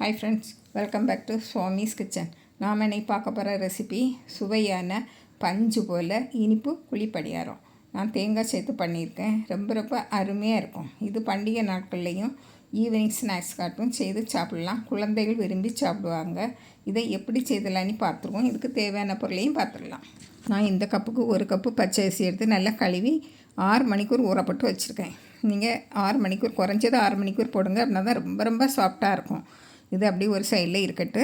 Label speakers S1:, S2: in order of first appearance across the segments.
S1: Hi friends welcome back to Swami's kitchen நாம் இன்னைக்கு பார்க்க போகிற ரெசிபி சுவையான பஞ்சு போல் இனிப்பு குழிப்படியாரம் நான் தேங்காய் சேர்த்து பண்ணியிருக்கேன். ரொம்ப ரொம்ப அருமையாக இருக்கும். இது பண்டிகை நாட்கள்லேயும் ஈவினிங் ஸ்நாக்ஸ் காட்டும் செய்து சாப்பிட்லாம். குழந்தைகள் விரும்பி சாப்பிடுவாங்க. இதை எப்படி செய்தலான்னு பார்த்துருவோம். இதுக்கு தேவையான பொருளையும் பார்த்துடலாம். நான் இந்த கப்புக்கு ஒரு கப்பு பச்சை அரிசி எடுத்து நல்லா கழுவி ஆறு மணிக்கூர் ஊறப்பட்டு வச்சுருக்கேன். நீங்கள் ஆறு மணிக்கூர் குறைஞ்சது ஆறு மணிக்கூர் போடுங்க. அப்படின்னா தான் ரொம்ப ரொம்ப சாஃப்டாக இருக்கும். இது அப்படியே ஒரு சைடில் இருக்கட்டு.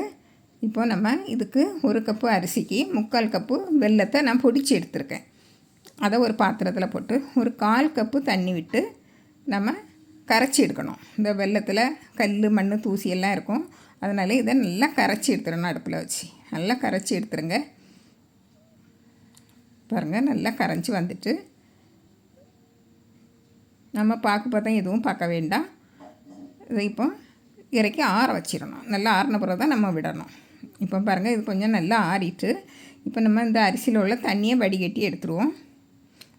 S1: இப்போ நம்ம இதுக்கு ஒரு கப்பு அரிசிக்கு முக்கால் கப்பு வெல்லத்தை நான் பொடிச்சு எடுத்திருக்கேன். அதை ஒரு பாத்திரத்தில் போட்டு ஒரு கால் கப்பு தண்ணி விட்டு நம்ம கரைச்சி எடுக்கணும். இந்த வெள்ளத்தில் கல் மண் தூசியெல்லாம் இருக்கும். அதனால் இதை நல்லா கரைச்சி எடுத்துடணும் அடுப்பில் வச்சு. நல்லா கரைச்சி எடுத்துருங்க. பாருங்கள் நல்லா கரைஞ்சி வந்துட்டு. நம்ம பார்க்க பார்த்தா எதுவும் பார்க்க வேண்டாம். இதை இப்போ இறக்கி ஆற வச்சிடணும். நல்லா ஆறின பிறகு தான் நம்ம விடணும். இப்போ பாருங்கள் இது கொஞ்சம் நல்லா ஆறிட்டு இப்போ நம்ம இந்த அரிசியில் உள்ள தண்ணியை வடிகட்டி எடுத்துருவோம்.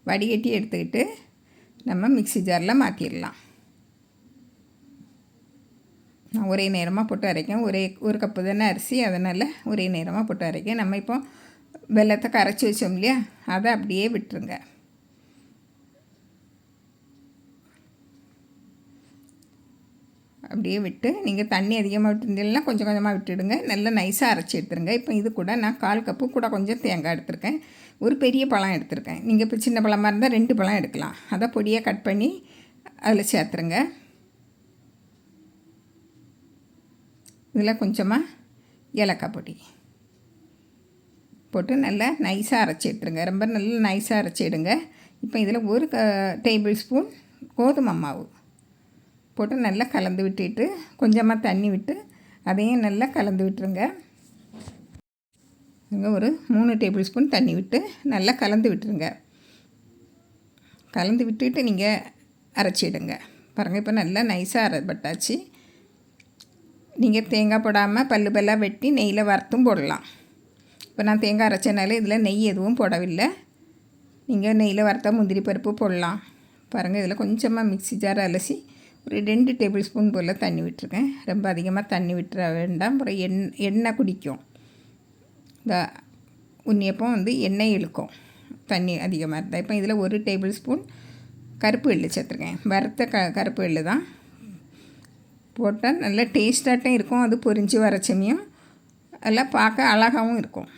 S1: வடிகட்டி எடுத்துக்கிட்டு நம்ம மிக்சி ஜாரில் மாற்றிடலாம் நான் ஒரே நேரமாக போட்டு அரைக்கேன். ஒரே ஒரு கப்பு தானே அரிசி அதனால் ஒரே நேரமாக போட்டு அரைக்கேன். நம்ம இப்போ வெள்ளத்தை கரைச்சி வச்சோம் இல்லையா? அதை அப்படியே விட்டுருங்க. அப்படியே விட்டு நீங்கள் தண்ணி அதிகமாக விட்டுருந்தீங்கன்னா கொஞ்சம் கொஞ்சமாக விட்டுடுங்க. நல்லா நைஸாக அரைச்சி எடுத்துருங்க. இப்போ இது கூட நான் கால் கப்பு கூட கொஞ்சம் தேங்காய் எடுத்திருக்கேன். ஒரு பெரிய பழம் எடுத்திருக்கேன். நீங்கள் இப்போ சின்ன பழமாக இருந்தால் ரெண்டு பழம் எடுக்கலாம். அதை பொடியாக கட் பண்ணி அதில் சேர்த்துருங்க. இதில் கொஞ்சமாக ஏலக்காய் பொடி போட்டு நல்லா நைஸாக அரைச்சி எடுத்துருங்க. ரொம்ப நல்லா நைஸாக அரைச்சிடுங்க இப்போ இதில் ஒரு க டேபிள் ஸ்பூன் கோதுமை மாவு. போட்டு நல்லா கலந்து விட்டுட்டு கொஞ்சமாக தண்ணி விட்டு அதையும் நல்லா கலந்து விட்டுருங்க. இங்கே ஒரு மூணு டேபிள் ஸ்பூன் தண்ணி விட்டு நல்லா கலந்து விட்டுருங்க. கலந்து விட்டுட்டு நீங்கள் அரைச்சிடுங்க பாருங்கள் இப்போ நல்லா நைஸாக அரைப்பட்டாச்சு. நீங்கள் தேங்காய் போடாமல் பல்லு பல்லாக வெட்டி நெய்யில் வறுத்தும் போடலாம். இப்போ நான் தேங்காய் அரைச்சனால இதில் நெய் எதுவும் போடவில்லை. நீங்கள் நெய்யில் வறுத்தா முந்திரி பருப்பு போடலாம். பாருங்கள் இதில் கொஞ்சமாக மிக்ஸி ஜார் அலசி ஒரு ரெண்டு டேபிள் ஸ்பூன் போல் தண்ணி விட்டுருக்கேன். ரொம்ப அதிகமாக தண்ணி விட்டுற வேண்டாம். அப்புறம் எண் எண்ணெய் குடிக்கும். இந்த உன்னியப்பம் வந்து எண்ணெய் இழுக்கும். தண்ணி அதிகமாக இருந்தால் இப்போ இதில் ஒரு டேபிள் ஸ்பூன் கருப்பு எள்ளு சேர்த்துருக்கேன். வறுத்த க கருப்பு எள்ளு தான். போட்டால் நல்லா டேஸ்டாகட்டும் இருக்கும். அது பொரிஞ்சு வர சமயம் எல்லாம் பார்க்க அழகாகவும் இருக்கும்.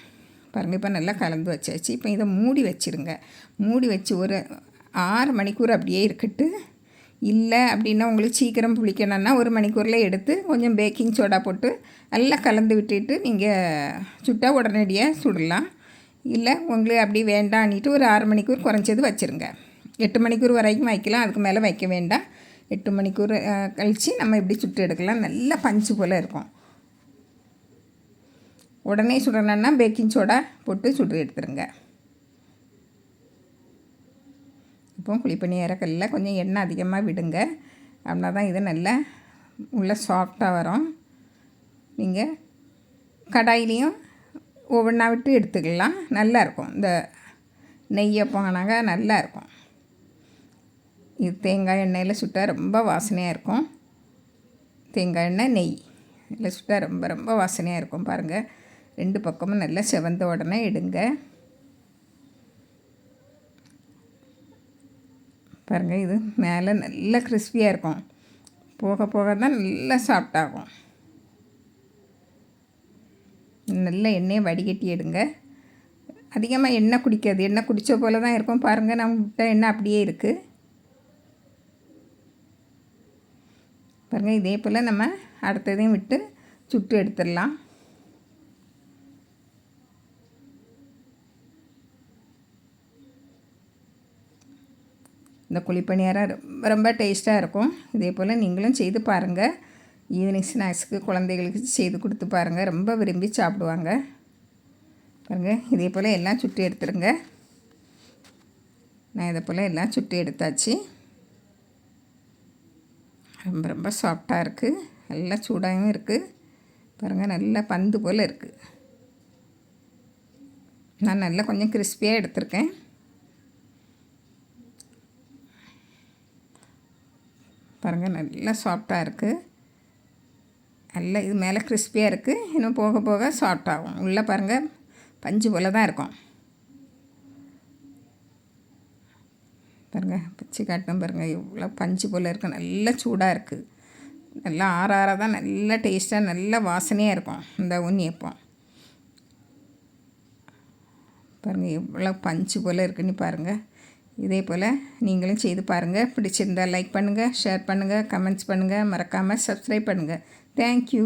S1: பாருங்கள் இப்போ நல்லா கலந்து வச்சாச்சு. இப்போ இதை மூடி வச்சுருங்க. மூடி வச்சு ஒரு ஆறு மணிக்கூர் அப்படியே இருக்கட்டு. இல்லை அப்படின்னா உங்களுக்கு சீக்கிரம் புளிக்கணும்னா ஒரு மணிக்கூரில் எடுத்து கொஞ்சம் பேக்கிங் சோடா போட்டு நல்லா கலந்து விட்டுட்டு நீங்கள் சுட்டால் உடனடியாக சுடலாம். இல்லை உங்களுக்கு அப்படி வேண்டான்னிட்டு ஒரு ஆறு மணிக்கூர் குறைஞ்சது வச்சுருங்க. எட்டு மணிக்கூர் வரைக்கும் வைக்கலாம் அதுக்கு மேலே வைக்க வேண்டாம். எட்டு மணிக்கூர் கழித்து நம்ம இப்படி சுட்டு எடுக்கலாம். நல்லா பஞ்சு போல் இருக்கும். உடனே சுடணுன்னா பேக்கிங் சோடா போட்டு சுட்டு எடுத்துருங்க. இப்போ குழிப்பணியாரக்கல்லில் கொஞ்சம் எண்ணெய் அதிகமாக விடுங்க. அப்படின்னா தான் இது நல்லா உள்ள சாஃப்டாக வரும். நீங்கள் கடாயிலையும் ஒவ்வொன்றா விட்டு எடுத்துக்கலாம். நல்லாயிருக்கும் இந்த நெய்யப்போனாங்க நல்லாயிருக்கும் இது தேங்காய் எண்ணெயில் சுட்டால் ரொம்ப வாசனையாக இருக்கும். தேங்காய் எண்ணெய் நெய் இதில் சுட்டால் ரொம்ப ரொம்ப வாசனையாக இருக்கும். பாருங்கள் ரெண்டு பக்கமும் நல்லா செவந்த உடனே எடுங்க. பாருங்கள் இது மேலே நல்லா கிறிஸ்பியாக இருக்கும். போக போக தான் நல்லா சாஃப்டாகும் நல்ல எண்ணெயை வடிகட்டி எடுங்க. அதிகமாக எண்ணெய் குடிக்காது. எண்ணெய் குடித்த போல் தான் இருக்கும். பாருங்கள் நம்ம விட்ட எண்ணெய் அப்படியே இருக்குது பாருங்கள் இதே போல் நம்ம அடுத்ததையும் விட்டு சுட்டு எடுத்துடலாம். இந்த குழிப்பணியாரம் ரொம்ப ரொம்ப டேஸ்ட்டாக இருக்கும். இதே போல் நீங்களும் செய்து பாருங்கள் ஈவினிங் ஸ்நாக்ஸுக்கு குழந்தைகளுக்கு செய்து கொடுத்து பாருங்கள் ரொம்ப விரும்பி சாப்பிடுவாங்க. பாருங்கள் இதே போல் எல்லாம் சுட்டி எடுத்துருங்க. நான் இதை போல் எல்லாம் சுட்டி எடுத்தாச்சு. ரொம்ப ரொம்ப சாஃப்டாக இருக்குது நல்லா சூடாகவும் இருக்குது பாருங்கள் நல்லா பந்து போல் இருக்குது நான் நல்லா கொஞ்சம் கிறிஸ்பியாக எடுத்திருக்கேன். பாருங்கள் நல்லா சாஃப்டாக இருக்குது நல்லா இது மேலே கிறிஸ்பியாக இருக்குது இன்னும் போக போக சாஃப்டாகும் உள்ளே பாருங்கள் பஞ்சு போல் தான் இருக்கும். பாருங்கள் பிச்சு காட்டும் பாருங்கள் இவ்வளோ பஞ்சு போல் இருக்குது நல்லா சூடாக இருக்குது நல்லா ஆற ஆற தான் நல்லா டேஸ்ட்டாக நல்ல வாசனையாக இருக்கும். இந்த உண்ணியப்பம் பாருங்கள் எவ்வளோ பஞ்சு போல் இருக்குன்னு பாருங்கள் இதே போல் நீங்களும் செய்து பாருங்கள் பிடிச்சிருந்தால் லைக் பண்ணுங்கள் ஷேர் பண்ணுங்கள் கமெண்ட்ஸ் பண்ணுங்கள் மறக்காமல் சப்ஸ்கிரைப் பண்ணுங்கள் தேங்க்யூ